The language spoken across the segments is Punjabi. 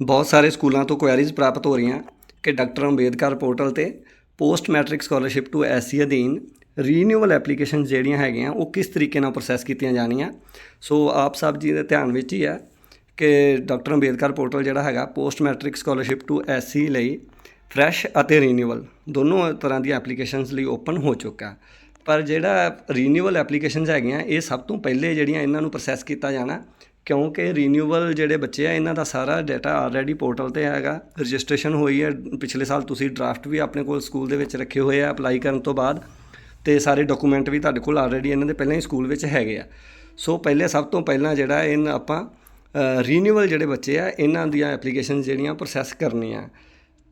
ਬਹੁਤ ਸਾਰੇ ਸਕੂਲਾਂ ਤੋਂ ਕੁਐਰੀਜ਼ ਪ੍ਰਾਪਤ ਹੋ ਰਹੀਆਂ ਕਿ ਡਾਕਟਰ ਅੰਬੇਦਕਰ ਪੋਰਟਲ ਤੇ post matric scholarship to SC ਅਧੀਨ ਰੀਨਿਊਅਲ ਐਪਲੀਕੇਸ਼ਨ ਜਿਹੜੀਆਂ ਹੈਗੀਆਂ, ਉਹ ਕਿਸ ਤਰੀਕੇ ਨਾਲ ਪ੍ਰੋਸੈਸ ਕੀਤੀਆਂ ਜਾਣੀਆਂ। ਸੋ ਆਪ ਸਭ ਜੀ ਦੇ ਧਿਆਨ ਵਿੱਚ ਹੀ ਹੈ ਕਿ ਡਾਕਟਰ ਅੰਬੇਦਕਰ ਪੋਰਟਲ ਜਿਹੜਾ ਹੈਗਾ, post matric scholarship to SC ਲਈ ਫਰੈਸ਼ ਅਤੇ ਰੀਨਿਊਅਲ ਦੋਨੋਂ ਤਰ੍ਹਾਂ ਦੀਆਂ ਐਪਲੀਕੇਸ਼ਨਸ ਲਈ ਓਪਨ ਹੋ ਚੁੱਕਾ। ਪਰ ਜਿਹੜਾ ਰੀਨਿਊਅਲ ਐਪਲੀਕੇਸ਼ਨਸ ਹੈਗੀਆਂ, ਇਹ ਸਭ ਤੋਂ ਪਹਿਲੇ ਜਿਹੜੀਆਂ ਇਹਨਾਂ ਨੂੰ ਪ੍ਰੋਸੈਸ ਕੀਤਾ ਜਾਣਾ ਕਿਉਂਕਿ ਰੀਨਿਊਅਲ ਜਿਹੜੇ ਬੱਚੇ ਆ, ਇਹਨਾਂ ਦਾ ਸਾਰਾ ਡਾਟਾ ਆਲਰੇਡੀ ਪੋਰਟਲ ਤੇ ਹੈਗਾ। ਰਜਿਸਟ੍ਰੇਸ਼ਨ ਹੋਈ ਹੈ। ਪਿਛਲੇ ਸਾਲ ਤੁਸੀਂ ਡਰਾਫਟ ਵੀ ਆਪਣੇ ਕੋਲ ਸਕੂਲ ਦੇ ਵਿੱਚ ਰੱਖੇ ਹੋਏ ਆ ਅਪਲਾਈ ਕਰਨ ਤੋਂ ਬਾਅਦ। ਤੇ ਸਾਰੇ ਡਾਕੂਮੈਂਟ ਵੀ ਤੁਹਾਡੇ ਕੋਲ ਆਲਰੇਡੀ ਇਹਨਾਂ ਦੇ ਪਹਿਲਾਂ ਹੀ ਸਕੂਲ ਵਿੱਚ ਹੈਗੇ ਆ। ਸੋ ਪਹਿਲੇ ਸਭ ਤੋਂ ਪਹਿਲਾਂ ਜਿਹੜਾ ਇਹਨਾਂ ਆਪਾਂ ਰੀਨਿਊਅਲ ਜਿਹੜੇ ਬੱਚੇ ਆ, ਇਹਨਾਂ ਦੀਆਂ ਐਪਲੀਕੇਸ਼ਨ ਜਿਹੜੀਆਂ ਪ੍ਰੋਸੈਸ ਕਰਨੀਆਂ।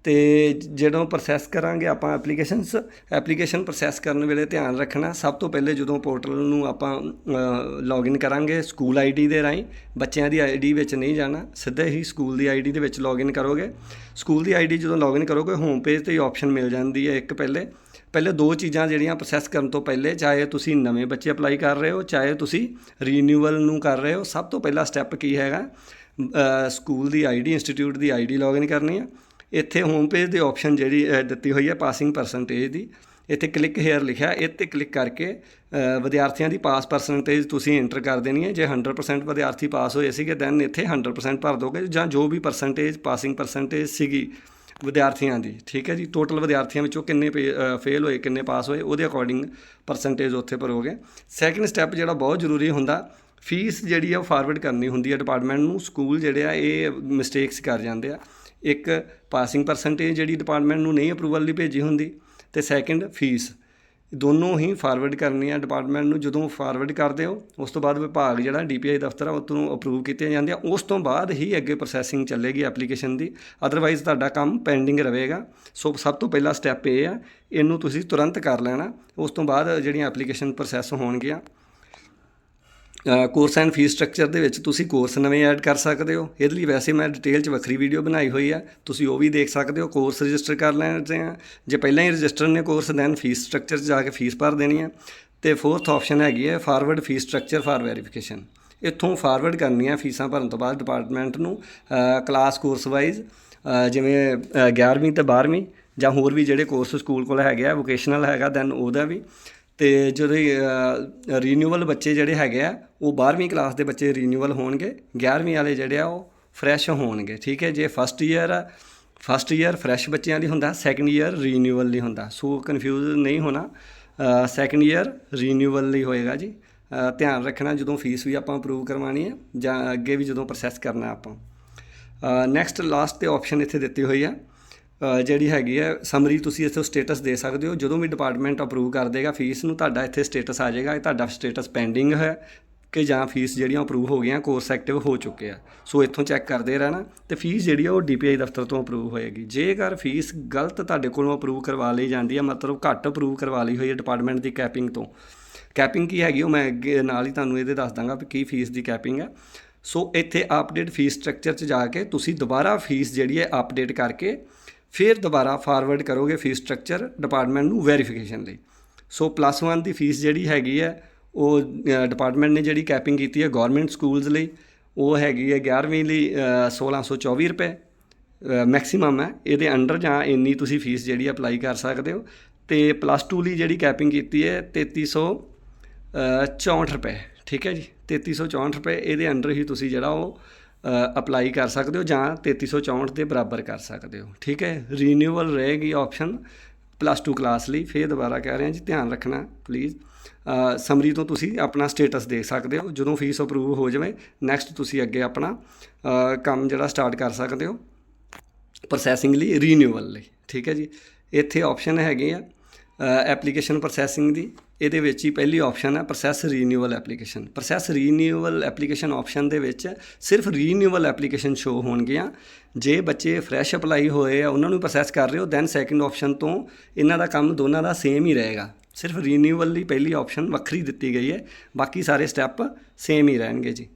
ਤੇ ਜਦੋਂ ਪ੍ਰੋਸੈਸ ਕਰਾਂਗੇ, ਆਪਾਂ ਐਪਲੀਕੇਸ਼ਨਸ ਐਪਲੀਕੇਸ਼ਨ ਪ੍ਰੋਸੈਸ ਕਰਨ ਵੇਲੇ ਧਿਆਨ ਰੱਖਣਾ। ਸਭ ਤੋਂ ਪਹਿਲੇ ਜਦੋਂ ਪੋਰਟਲ ਨੂੰ ਆਪਾਂ ਲੌਗਇਨ ਕਰਾਂਗੇ ਸਕੂਲ ਆਈਡੀ ਦੇ ਰਾਹੀਂ, ਬੱਚਿਆਂ ਦੀ ਆਈਡੀ ਵਿੱਚ ਨਹੀਂ ਜਾਣਾ, ਸਿੱਧੇ ਹੀ ਸਕੂਲ ਦੀ ਆਈਡੀ ਦੇ ਵਿੱਚ ਲੌਗਇਨ ਕਰੋਗੇ। ਸਕੂਲ ਦੀ ਆਈਡੀ ਜਦੋਂ ਲੌਗਇਨ ਕਰੋਗੇ ਹੋਮ ਪੇਜ ਤੇ ਹੀ ਆਪਸ਼ਨ ਮਿਲ ਜਾਂਦੀ ਹੈ ਇੱਕ ਪਹਿਲੇ। ਪਹਿਲੇ ਦੋ ਚੀਜ਼ਾਂ ਜਿਹੜੀਆਂ ਪ੍ਰੋਸੈਸ ਕਰਨ ਤੋਂ ਪਹਿਲੇ, ਚਾਹੇ ਤੁਸੀਂ ਨਵੇਂ ਬੱਚੇ ਅਪਲਾਈ ਕਰ ਰਹੇ ਹੋ, ਚਾਹੇ ਤੁਸੀਂ ਰੀਨਿਊਅਲ ਨੂੰ ਕਰ ਰਹੇ ਹੋ, ਸਭ ਤੋਂ ਪਹਿਲਾ ਸਟੈਪ ਕੀ ਹੈਗਾ? ਸਕੂਲ ਦੀ ਆਈਡੀ ਇੰਸਟੀਚਿਊਟ ਦੀ ਆਈਡੀ ਲੌਗਇਨ ਕਰਨੀ ਹੈ। ਇੱਥੇ ਹੋਮ ਪੇਜ ਦੀ ਆਪਸ਼ਨ ਜਿਹੜੀ ਦਿੱਤੀ ਹੋਈ ਹੈ ਪਾਸਿੰਗ ਪਰਸੈਂਟੇਜ ਦੀ। ਇੱਥੇ ਕਲਿੱਕ ਹੇਅਰ ਲਿਖਿਆ, ਇਹ ਤੇ ਕਲਿੱਕ ਕਰਕੇ ਵਿਦਿਆਰਥੀਆਂ ਦੀ ਪਾਸ ਪਰਸੈਂਟੇਜ ਤੁਸੀਂ ਐਂਟਰ ਕਰ ਦੇਣੀ ਹੈ। ਜੇ 100% ਵਿਦਿਆਰਥੀ ਪਾਸ ਹੋਏ ਸੀਗੇ ਦੈਨ ਇੱਥੇ 100% ਭਰ ਦੋਗੇ ਜਾਂ ਜੋ ਵੀ ਪਰਸੈਂਟੇਜ ਪਾਸਿੰਗ ਪਰਸੈਂਟੇਜ ਸੀਗੀ ਵਿਦਿਆਰਥੀਆਂ ਦੀ, ਠੀਕ ਹੈ ਜੀ? ਟੋਟਲ ਵਿਦਿਆਰਥੀਆਂ ਵਿੱਚੋਂ ਕਿੰਨੇ ਫੇਲ ਹੋਏ, ਕਿੰਨੇ ਪਾਸ ਹੋਏ, ਉਹਦੇ ਅਕੋਰਡਿੰਗ ਪਰਸੈਂਟੇਜ ਉੱਥੇ ਭਰੋਗੇ। ਸੈਕਿੰਡ ਸਟੈਪ ਜਿਹੜਾ ਬਹੁਤ ਜ਼ਰੂਰੀ ਹੁੰਦਾ ਫੀਸ ਜਿਹੜੀ ਆ ਉਹ ਫਾਰਵਰਡ ਕਰਨੀ ਹੁੰਦੀ ਹੈ ਡਿਪਾਰਟਮੈਂਟ ਨੂੰ। ਸਕੂਲ ਜਿਹੜੇ ਆ, ਇਹ ਮਿਸਟੇਕਸ ਕਰ ਜਾਂਦੇ ਆ। ਇੱਕ ਪਾਸਿੰਗ ਪਰਸੈਂਟੇਜ ਜਿਹੜੀ ਡਿਪਾਰਟਮੈਂਟ ਨੂੰ ਨਹੀਂ ਅਪਰੂਵਲ ਲਈ ਭੇਜੀ ਹੁੰਦੀ ਤੇ ਸੈਕਿੰਡ ਫੀਸ ਦੋਨੋਂ ਹੀ ਫਾਰਵਰਡ ਕਰਨੀ ਆ ਡਿਪਾਰਟਮੈਂਟ ਨੂੰ, ਜਦੋਂ ਫਾਰਵਰਡ ਕਰਦੇ ਹੋ, ਉਸ ਤੋਂ ਬਾਅਦ ਵਿਭਾਗ ਜਿਹੜਾ ਡੀਪੀਆਈ ਦਫ਼ਤਰ ਆ, ਉਹ ਤੋਂ ਅਪਰੂਵ ਕੀਤੀਆਂ ਜਾਂਦੀਆਂ। ਉਸ ਤੋਂ ਬਾਅਦ ਹੀ ਅੱਗੇ ਪ੍ਰੋਸੈਸਿੰਗ ਚੱਲੇਗੀ ਐਪਲੀਕੇਸ਼ਨ ਦੀ। ਅਦਰਵਾਈਜ਼ ਤੁਹਾਡਾ ਕੰਮ ਪੈਂਡਿੰਗ ਰਹੇਗਾ। ਸੋ ਸਭ ਤੋਂ ਪਹਿਲਾ ਸਟੈਪ ਇਹ ਆ, ਇਹਨੂੰ ਤੁਸੀਂ ਤੁਰੰਤ ਕਰ ਲੈਣਾ। ਉਸ ਤੋਂ ਬਾਅਦ ਜਿਹੜੀਆਂ ਐਪਲੀਕੇਸ਼ਨ ਪ੍ਰੋਸੈਸ ਹੋਣਗੀਆਂ ਕੋਰਸ ਐਂਡ ਫੀਸ ਸਟਰਕਚਰ ਦੇ ਵਿੱਚ ਤੁਸੀਂ ਕੋਰਸ ਨਵੇਂ ਐਡ ਕਰ ਸਕਦੇ ਹੋ। ਇਹਦੇ ਲਈ ਵੈਸੇ ਮੈਂ ਡਿਟੇਲ 'ਚ ਵੱਖਰੀ ਵੀਡੀਓ ਬਣਾਈ ਹੋਈ ਆ। ਤੁਸੀਂ ਉਹ ਵੀ ਦੇਖ ਸਕਦੇ ਹੋ। ਕੋਰਸ ਰਜਿਸਟਰ ਕਰ ਲੈਣੇ ਆ। ਜੇ ਪਹਿਲਾਂ ਹੀ ਰਜਿਸਟਰ ਨੇ ਕੋਰਸ ਦੈਨ ਫੀਸ ਸਟਰਕਚਰ 'ਚ ਜਾ ਕੇ ਫੀਸ ਭਰ ਦੇਣੀ ਹੈ ਤੇ ਫੋਰਥ ਆਪਸ਼ਨ ਹੈਗੀ ਹੈ forward fee structure for verification ਇੱਥੋਂ ਫਾਰਵਰਡ ਕਰਨੀਆਂ ਫੀਸਾਂ ਭਰਨ ਤੋਂ ਬਾਅਦ ਡਿਪਾਰਟਮੈਂਟ ਨੂੰ ਕਲਾਸ ਕੋਰਸ ਵਾਈਜ਼ ਜਿਵੇਂ ਅ, 11ਵੀਂ ਤੇ 12ਵੀਂ ਜਾਂ ਹੋਰ ਵੀ ਜਿਹੜੇ ਕੋਰਸ ਸਕੂਲ ਕੋਲ ਹੈਗੇ ਆ ਵੋਕੇਸ਼ਨਲ ਹੈਗਾ ਦੈਨ ਉਹਦਾ ਵੀ। ਤੇ ਜਦੋਂ ਰੀਨਿਊਅਲ ਬੱਚੇ ਜਿਹੜੇ ਹੈਗੇ ਆ, ਉਹ 12ਵੀਂ ਕਲਾਸ ਦੇ ਬੱਚੇ ਰੀਨਿਊਅਲ ਹੋਣਗੇ 11ਵੀਂ ਵਾਲੇ ਜਿਹੜੇ ਆ, ਉਹ ਫਰੈਸ਼ ਹੋਣਗੇ, ਠੀਕ ਹੈ? ਜੇ ਫਸਟ ਈਅਰ ਆ ਫਸਟ ਈਅਰ ਫਰੈਸ਼ ਬੱਚਿਆਂ ਲਈ ਹੁੰਦਾ ਸੈਕੰਡ ਈਅਰ ਰੀਨਿਊਅਲ ਲਈ ਹੁੰਦਾ। ਸੋ ਕਨਫਿਊਜ਼ ਨਹੀਂ ਹੋਣਾ ਸੈਕੰਡ ਈਅਰ ਰੀਨਿਊਅਲ ਲਈ ਹੋਏਗਾ ਜੀ। ਧਿਆਨ ਰੱਖਣਾ ਜਦੋਂ ਫੀਸ ਵੀ ਆਪਾਂ ਅਪਰੂਵ ਕਰਵਾਉਣੀ ਹੈ, ਜਾਂ ਅੱਗੇ ਵੀ ਜਦੋਂ ਪ੍ਰੋਸੈਸ ਕਰਨਾ ਆਪਾਂ। ਨੈਕਸਟ ਲਾਸਟ ਤੇ ਆਪਸ਼ਨ ਇੱਥੇ ਦਿੱਤੀ ਹੋਈ ਆ। ਜਿਹੜੀ ਹੈਗੀ ਹੈ ਸਮਰੀ ਤੁਸੀਂ ਇੱਥੇ ਸਟੇਟਸ ਦੇ ਸਕਦੇ ਹੋ। ਜਦੋਂ ਵੀ ਡਿਪਾਰਟਮੈਂਟ ਅਪਰੂਵ ਕਰ ਦੇਗਾ ਫੀਸ ਨੂੰ, ਤੁਹਾਡਾ ਇੱਥੇ ਸਟੇਟਸ ਆ ਜਾਏਗਾ। ਤੁਹਾਡਾ ਸਟੇਟਸ ਪੈਂਡਿੰਗ ਹੈ ਕਿ ਜਾਂ ਫੀਸ ਜਿਹੜੀਆਂ ਅਪਰੂਵ ਹੋ ਗਈਆਂ ਕੋਰਸ ਐਕਟਿਵ ਹੋ ਚੁੱਕੇ ਆ। ਸੋ ਇੱਥੋਂ ਚੈੱਕ ਕਰਦੇ ਰਹਿਣਾ ਤੇ ਫੀਸ ਜਿਹੜੀ ਆ, ਉਹ ਡੀਪੀਆਈ ਦਫ਼ਤਰ ਤੋਂ ਅਪਰੂਵ ਹੋਏਗੀ। ਜੇਕਰ ਫੀਸ ਗਲਤ ਤੁਹਾਡੇ ਕੋਲੋਂ ਅਪਰੂਵ ਕਰਵਾ ਲਈ ਜਾਂਦੀ ਹੈ ਮਤਲਬ ਘੱਟ ਅਪਰੂਵ ਕਰਵਾ ਲਈ ਹੋਈ ਹੈ ਡਿਪਾਰਟਮੈਂਟ ਦੀ ਕੈਪਿੰਗ ਤੋਂ। ਕੈਪਿੰਗ ਕੀ ਹੈਗੀ ਉਹ ਮੈਂ ਅੱਗੇ ਨਾਲ ਹੀ ਤੁਹਾਨੂੰ ਇਹਦੇ ਦੱਸ ਦਾਂਗਾ ਵੀ ਕੀ ਫੀਸ ਦੀ ਕੈਪਿੰਗ ਹੈ ਸੋ ਇੱਥੇ ਅਪਡੇਟ ਫੀਸ ਸਟਰਕਚਰ 'ਚ ਜਾ ਕੇ ਤੁਸੀਂ ਦੁਬਾਰਾ ਫੀਸ ਜਿਹੜੀ ਹੈ ਅਪਡੇਟ ਕਰਕੇ ਫਿਰ ਦੁਬਾਰਾ ਫਾਰਵਰਡ ਕਰੋਗੇ ਫੀਸ ਸਟਰਕਚਰ ਡਿਪਾਰਟਮੈਂਟ ਨੂੰ ਵੈਰੀਫਿਕੇਸ਼ਨ ਲਈ। ਸੋ ਪਲੱਸ 1 ਦੀ ਫੀਸ ਜਿਹੜੀ ਹੈਗੀ ਹੈ ਉਹ ਡਿਪਾਰਟਮੈਂਟ ਨੇ ਜਿਹੜੀ ਕੈਪਿੰਗ ਕੀਤੀ ਹੈ ਗਵਰਨਮੈਂਟ ਸਕੂਲਸ ਲਈ ਉਹ ਹੈਗੀ ਹੈ 11ਵੀਂ ਲਈ ਅ, 1624 ਰੁਪਏ। ਮੈਕਸਿਮਮ ਹੈ ਇਹਦੇ ਅੰਡਰ ਜਾਂ ਇੰਨੀ ਤੁਸੀਂ ਫੀਸ ਜਿਹੜੀ ਅਪਲਾਈ ਕਰ ਸਕਦੇ ਹੋ। ਤੇ ਪਲੱਸ 2 ਲਈ ਜਿਹੜੀ ਕੈਪਿੰਗ ਕੀਤੀ ਹੈ 3300 ਅ, 64 ਰੁਪਏ ਠੀਕ ਹੈ ਜੀ? 3364 ਰੁਪਏ ਇਹਦੇ ਅੰਡਰ ਹੀ ਤੁਸੀਂ ਜਿਹੜਾ ਉਹ ਅਪਲਾਈ ਕਰ ਸਕਦੇ ਹੋ ਜਾਂ 3364 ਦੇ ਬਰਾਬਰ ਕਰ ਸਕਦੇ ਹੋ। ਠੀਕ ਹੈ? ਰੀਨਿਊਅਲ ਰਹੇਗੀ ਆਪਸ਼ਨ ਪਲੱਸ 2 ਕਲਾਸ ਲਈ। ਫੇਰ ਦੁਬਾਰਾ ਕਹਿ ਰਹੇ ਜੀ, ਧਿਆਨ ਰੱਖਣਾ ਪਲੀਜ਼ ਸਮਰੀ ਤੋਂ ਤੁਸੀਂ ਆਪਣਾ ਸਟੇਟਸ ਦੇਖ ਸਕਦੇ ਹੋ। ਜਦੋਂ ਫੀਸ ਅਪਰੂਵ ਹੋ ਜਾਵੇ ਨੈਕਸਟ ਤੁਸੀਂ ਅੱਗੇ ਆਪਣਾ ਕੰਮ ਜਿਹੜਾ ਸਟਾਰਟ ਕਰ ਸਕਦੇ ਹੋ। ਪ੍ਰੋਸੈਸਿੰਗ ਲਈ ਰੀਨਿਊਅਲ ਲਈ। ਠੀਕ ਹੈ ਜੀ? ਇੱਥੇ ਆਪਸ਼ਨ ਹੈਗੇ ਆ। ਐਪਲੀਕੇਸ਼ਨ ਪ੍ਰੋਸੈਸਿੰਗ ਦੀ। ਇਹਦੇ ਵਿੱਚ ਹੀ ਪਹਿਲੀ ਆਪਸ਼ਨ ਹੈ process renewal application process renewal application option ਦੇ ਵਿੱਚ ਸਿਰਫ ਰੀਨਿਊਅਲ ਐਪਲੀਕੇਸ਼ਨ ਸ਼ੋ ਹੋਣਗੀਆਂ। ਜੇ ਬੱਚੇ ਫਰੈਸ਼ ਅਪਲਾਈ ਹੋਏ ਆ, ਉਹਨਾਂ ਨੂੰ ਪ੍ਰੋਸੈਸ ਕਰ ਰਹੇ ਹੋ ਦੈਨ ਸੈਕੰਡ ਆਪਸ਼ਨ ਤੋਂ ਇਹਨਾਂ ਦਾ ਕੰਮ ਦੋਨਾਂ ਦਾ ਸੇਮ ਹੀ ਰਹੇਗਾ। ਸਿਰਫ ਰੀਨਿਊਅਲ ਲਈ ਪਹਿਲੀ ਆਪਸ਼ਨ ਵੱਖਰੀ ਦਿੱਤੀ ਗਈ ਹੈ। ਬਾਕੀ ਸਾਰੇ ਸਟੈਪ ਸੇਮ ਹੀ ਰਹਿਣਗੇ ਜੀ।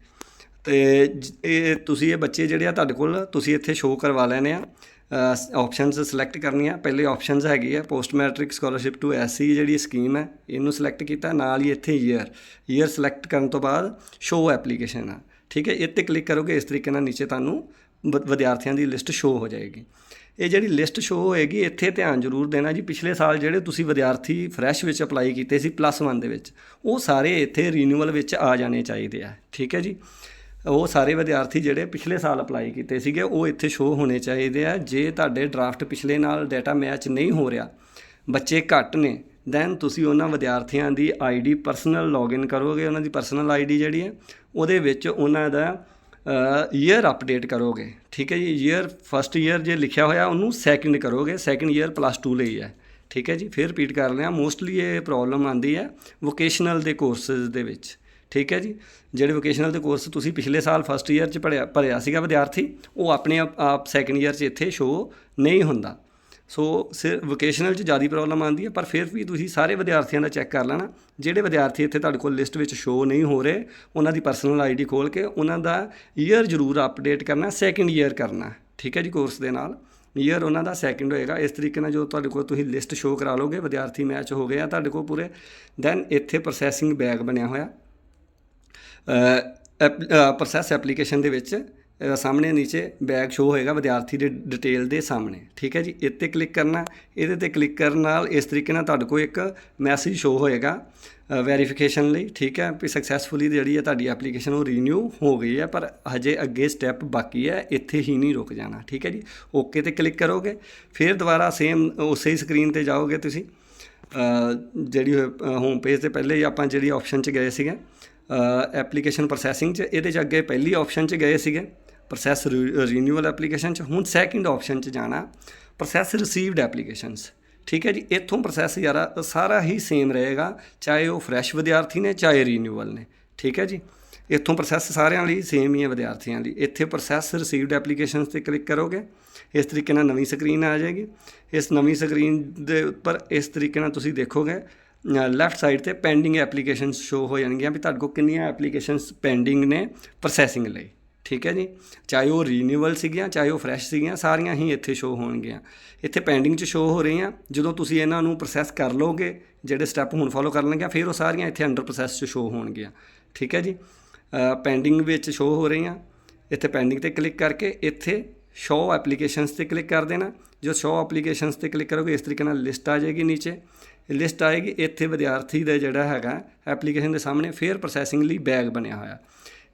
ਤੇ ਇਹ ਤੁਸੀਂ ਇਹ ਬੱਚੇ ਜਿਹੜੇ ਆ ਤੁਹਾਡੇ ਕੋਲ, ਤੁਸੀਂ ਇੱਥੇ ਸ਼ੋਅ ਕਰਵਾ ਲੈਣੇ ਆ। ਆਪਸ਼ਨਸ ਸਿਲੈਕਟ ਕਰਨੀਆਂ। ਪਹਿਲੇ ਆਪਸ਼ਨਸ ਹੈਗੀ ਆ post matric scholarship to SC ਜਿਹੜੀ ਸਕੀਮ ਹੈ, ਇਹਨੂੰ ਸਿਲੈਕਟ ਕੀਤਾ, ਨਾਲ ਹੀ ਇੱਥੇ ਈਅਰ ਈਅਰ ਸਿਲੈਕਟ ਕਰਨ ਤੋਂ ਬਾਅਦ ਸ਼ੋਅ ਐਪਲੀਕੇਸ਼ਨ ਆ। ਠੀਕ ਹੈ, ਇਹ 'ਤੇ ਕਲਿੱਕ ਕਰੋਗੇ, ਇਸ ਤਰੀਕੇ ਨਾਲ ਨੀਚੇ ਤੁਹਾਨੂੰ ਵ- ਵਿਦਿਆਰਥੀਆਂ ਦੀ ਲਿਸਟ ਸ਼ੋ ਹੋ ਜਾਏਗੀ। ਇਹ ਜਿਹੜੀ ਲਿਸਟ ਸ਼ੋ ਹੋਏਗੀ, ਇੱਥੇ ਧਿਆਨ ਜ਼ਰੂਰ ਦੇਣਾ ਜੀ, ਪਿਛਲੇ ਸਾਲ ਜਿਹੜੇ ਤੁਸੀਂ ਵਿਦਿਆਰਥੀ ਫਰੈਸ਼ ਵਿੱਚ ਅਪਲਾਈ ਕੀਤੇ ਸੀ ਪਲੱਸ 1 ਦੇ ਵਿੱਚ, ਉਹ ਸਾਰੇ ਇੱਥੇ ਰੀਨਿਊਅਲ ਵਿੱਚ ਆ ਜਾਣੇ ਚਾਹੀਦੇ ਆ। ਠੀਕ ਹੈ ਜੀ? ਉਹ ਸਾਰੇ ਵਿਦਿਆਰਥੀ ਜਿਹੜੇ ਪਿਛਲੇ ਸਾਲ ਅਪਲਾਈ ਕੀਤੇ ਸੀਗੇ, ਉਹ ਇੱਥੇ ਸ਼ੋਅ ਹੋਣੇ ਚਾਹੀਦੇ ਆ। ਜੇ ਤੁਹਾਡੇ ਡਰਾਫਟ ਪਿਛਲੇ ਨਾਲ ਡਾਟਾ ਮੈਚ ਨਹੀਂ ਹੋ ਰਿਹਾ, ਬੱਚੇ ਘੱਟ ਨੇ ਦੈਨ ਤੁਸੀਂ ਉਹਨਾਂ ਵਿਦਿਆਰਥੀਆਂ ਦੀ ਆਈਡੀ ਪਰਸਨਲ ਲੌਗਇਨ ਕਰੋਗੇ, ਉਹਨਾਂ ਦੀ ਪਰਸਨਲ ਆਈਡੀ ਜਿਹੜੀ ਹੈ, ਉਹਦੇ ਵਿੱਚ ਉਹਨਾਂ ਦਾ ਈਅਰ ਅਪਡੇਟ ਕਰੋਗੇ। ਠੀਕ ਹੈ ਜੀ ਈਅਰ ਫਸਟ ਈਅਰ ਜੇ ਲਿਖਿਆ ਹੋਇਆ, ਉਹਨੂੰ ਸੈਕਿੰਡ ਕਰੋਗੇ ਸੈਕਿੰਡ ਈਅਰ ਪਲੱਸ 2 ਲਈ ਹੈ। ਠੀਕ ਹੈ ਜੀ, ਫਿਰ ਰਿਪੀਟ ਕਰ ਲਿਆ। ਮੋਸਟਲੀ ਇਹ ਪ੍ਰੋਬਲਮ ਆਂਦੀ ਹੈ ਵੋਕੇਸ਼ਨਲ ਦੇ ਕੋਰਸਸ ਦੇ ਵਿੱਚ। ਠੀਕ ਹੈ ਜੀ? ਜਿਹੜੇ ਵੋਕੇਸ਼ਨਲ ਦੇ ਕੋਰਸ ਤੁਸੀਂ ਪਿਛਲੇ ਸਾਲ ਫਸਟ ਈਅਰ ਚ ਪੜਿਆ ਭਰਿਆ ਸੀਗਾ ਵਿਦਿਆਰਥੀ, ਉਹ ਆਪਣੇ ਆਪ- ਆਪ ਸੈਕਿੰਡ ਈਅਰ ਚ ਇੱਥੇ ਸ਼ੋ ਨਹੀਂ ਹੁੰਦਾ। ਸੋ ਸਿਰ ਵੋਕੇਸ਼ਨਲ 'ਚ ਜ਼ਿਆਦਾ ਪ੍ਰੋਬਲਮ ਆਉਂਦੀ ਹੈ, ਪਰ ਫਿਰ ਵੀ ਤੁਸੀਂ ਸਾਰੇ ਵਿਦਿਆਰਥੀਆਂ ਦਾ ਚੈੱਕ ਕਰ ਲੈਣਾ। ਜਿਹੜੇ ਵਿਦਿਆਰਥੀ ਇੱਥੇ ਤੁਹਾਡੇ ਕੋਲ ਲਿਸਟ ਵਿੱਚ ਸ਼ੋ ਨਹੀਂ ਹੋ ਰਹੇ, ਉਹਨਾਂ ਦੀ ਪਰਸਨਲ ਆਈਡੀ ਖੋਲ ਕੇ ਉਹਨਾਂ ਦਾ ਈਅਰ ਜ਼ਰੂਰ ਅਪਡੇਟ ਕਰਨਾ ਸੈਕਿੰਡ ਈਅਰ ਕਰਨਾ, ਠੀਕ ਹੈ ਜੀ ਕੋਰਸ ਦੇ ਨਾਲ? ਈਅਰ ਉਹਨਾਂ ਦਾ ਸੈਕਿੰਡ ਹੋਏਗਾ। ਇਸ ਤਰੀਕੇ ਨਾਲ ਜੋ ਤੁਹਾਡੇ ਕੋਲ ਤੁਸੀਂ ਲਿਸਟ ਸ਼ੋ ਕਰਾ ਲੋਗੇ ਵਿਦਿਆਰਥੀ ਮੈਚ ਹੋ ਗਏ ਆ ਤੁਹਾਡੇ ਕੋਲ ਪੂਰੇ ਦੈਨ ਇੱਥੇ ਪ੍ਰੋਸੈਸਿੰਗ ਬੈਗ ਬਣਿਆ ਹੋਇਆ। ਪ੍ਰੋਸੈਸ ਐਪਲੀਕੇਸ਼ਨ ਦੇ ਵਿੱਚ ਸਾਹਮਣੇ ਨੀਚੇ ਬੈਗ ਸ਼ੋ ਹੋਏਗਾ ਵਿਦਿਆਰਥੀ ਦੇ ਡਿਟੇਲ ਦੇ ਸਾਹਮਣੇ। ਠੀਕ ਹੈ ਜੀ? ਇੱਥੇ ਕਲਿੱਕ ਕਰਨਾ, ਇਹਦੇ ਤੇ ਕਲਿੱਕ ਕਰਨ ਨਾਲ ਇਸ ਤਰੀਕੇ ਨਾਲ ਤੁਹਾਡੇ ਕੋਲ ਇੱਕ ਮੈਸੇਜ ਸ਼ੋ ਹੋਏਗਾ ਵੈਰੀਫਿਕੇਸ਼ਨ ਲਈ। ਠੀਕ ਹੈ? ਵੀ ਸਕਸੈਸਫੁਲੀ ਜਿਹੜੀ ਹੈ ਤੁਹਾਡੀ ਐਪਲੀਕੇਸ਼ਨ ਉਹ ਰੀਨਿਊ ਹੋ ਗਈ ਹੈ, ਪਰ ਹਜੇ ਅੱਗੇ ਸਟੈਪ ਬਾਕੀ ਹੈ, ਇੱਥੇ ਹੀ ਨਹੀਂ ਰੁਕ ਜਾਣਾ। ਠੀਕ ਹੈ ਜੀ? ਓਕੇ ਤੇ ਕਲਿੱਕ ਕਰੋਗੇ, ਫਿਰ ਦੁਬਾਰਾ ਸੇਮ ਉਸੇ ਹੀ ਸਕਰੀਨ ਤੇ ਜਾਓਗੇ ਤੁਸੀਂ। ਜਿਹੜੀ ਹੋਮ ਪੇਜ ਤੇ ਪਹਿਲੇ ਹੀ ਆਪਾਂ ਜਿਹੜੀ ਆਪਸ਼ਨ 'ਚ ਗਏ ਸੀਗੇ ਐਪਲੀਕੇਸ਼ਨ ਪ੍ਰੋਸੈਸਿੰਗ 'ਚ, ਇਹਦੇ 'ਚ ਅੱਗੇ ਪਹਿਲੀ ਆਪਸ਼ਨ 'ਚ ਗਏ ਸੀਗੇ। ਪ੍ਰੋਸੈਸ ਰੀਨਿਊਅਲ ਐਪਲੀਕੇਸ਼ਨ 'ਚ, ਹੁਣ ਸੈਕਿੰਡ ਆਪਸ਼ਨ 'ਚ ਜਾਣਾ। ਪ੍ਰੋਸੈਸ ਰਿਸੀਵਡ ਐਪਲੀਕੇਸ਼ਨਸ ਠੀਕ ਹੈ ਜੀ, ਇੱਥੋਂ ਪ੍ਰੋਸੈਸ ਯਾਰਾ, ਸਾਰਾ ਹੀ ਸੇਮ ਰਹੇਗਾ, ਚਾਹੇ ਉਹ ਫਰੈਸ਼ ਵਿਦਿਆਰਥੀ ਨੇ, ਚਾਹੇ ਰੀਨਿਊਅਲ ਨੇ। ਠੀਕ ਹੈ ਜੀ? ਇੱਥੋਂ ਪ੍ਰੋਸੈਸ ਸਾਰਿਆਂ ਲਈ ਸੇਮ ਹੀ ਹੈ ਵਿਦਿਆਰਥੀਆਂ ਲਈ। ਇੱਥੇ ਪ੍ਰੋਸੈਸ ਰਿਸੀਵਡ ਐਪਲੀਕੇਸ਼ਨਸ ਤੇ ਕਲਿੱਕ ਕਰੋਗੇ, ਇਸ ਤਰੀਕੇ ਨਾਲ ਨਵੀਂ ਸਕਰੀਨ ਆ ਜਾਏਗੀ। ਇਸ ਨਵੀਂ ਸਕਰੀਨ ਦੇ ਉੱਪਰ ਇਸ ਤਰੀਕੇ ਨਾਲ ਤੁਸੀਂ ਦੇਖੋਗੇ ਲੈਫਟ ਸਾਈਡ ਤੇ ਪੈਂਡਿੰਗ ਐਪਲੀਕੇਸ਼ਨਸ ਸ਼ੋ ਹੋ ਜਾਣਗੀਆਂ ਵੀ ਤੁਹਾਡੇ ਕੋਲ ਕਿੰਨੀਆਂ ਐਪਲੀਕੇਸ਼ਨਸ ਪੈਂਡਿੰਗ ਨੇ ਪ੍ਰੋਸੈਸਿੰਗ ਲਈ, ਠੀਕ ਹੈ ਜੀ? ਚਾਹੇ ਉਹ ਰੀਨਿਊਅਲ ਸੀਗੀਆਂ, ਚਾਹੇ ਉਹ ਫਰੈਸ਼ ਸੀਗੀਆਂ, ਸਾਰੀਆਂ ਹੀ ਇੱਥੇ ਸ਼ੋ ਹੋਣਗੀਆਂ। ਇੱਥੇ ਪੈਂਡਿੰਗ 'ਚ ਸ਼ੋ ਹੋ ਰਹੀਆਂ, ਜਦੋਂ ਤੁਸੀਂ ਇਹਨਾਂ ਨੂੰ ਪ੍ਰੋਸੈਸ ਕਰ ਲਓਗੇ, ਜਿਹੜੇ ਸਟੈਪ ਹੁਣ ਫੋਲੋ ਕਰ ਲਣਗੇ ਫਿਰ ਉਹ ਸਾਰੀਆਂ ਇੱਥੇ ਅੰਡਰ ਪ੍ਰੋਸੈਸ 'ਚ ਸ਼ੋ ਹੋਣਗੀਆਂ, ਠੀਕ ਹੈ ਜੀ? ਪੈਂਡਿੰਗ ਵਿੱਚ ਸ਼ੋ ਹੋ ਰਹੀਆਂ, ਇੱਥੇ ਪੈਂਡਿੰਗ ਤੇ ਕਲਿੱਕ ਕਰਕੇ ਇੱਥੇ ਸ਼ੋ ਐਪਲੀਕੇਸ਼ਨਸ ਤੇ ਕਲਿੱਕ ਕਰ ਦੇਣਾ। ਜੋ ਸ਼ੋ ਐਪਲੀਕੇਸ਼ਨਸ ਤੇ ਕਲਿੱਕ ਕਰੋਗੇ, ਇਸ ਤਰੀਕੇ ਨਾਲ ਲਿਸਟ ਆ ਜਾਏਗੀ ਨੀਚੇ। ਲਿਸਟ ਆਏਗੀ, ਇੱਥੇ ਵਿਦਿਆਰਥੀ ਦਾ ਜਿਹੜਾ ਹੈਗਾ ਐਪਲੀਕੇਸ਼ਨ ਦੇ ਸਾਹਮਣੇ ਫੇਰ ਪ੍ਰੋਸੈਸਿੰਗ ਲਈ ਬੈਗ ਬਣਿਆ ਹੋਇਆ।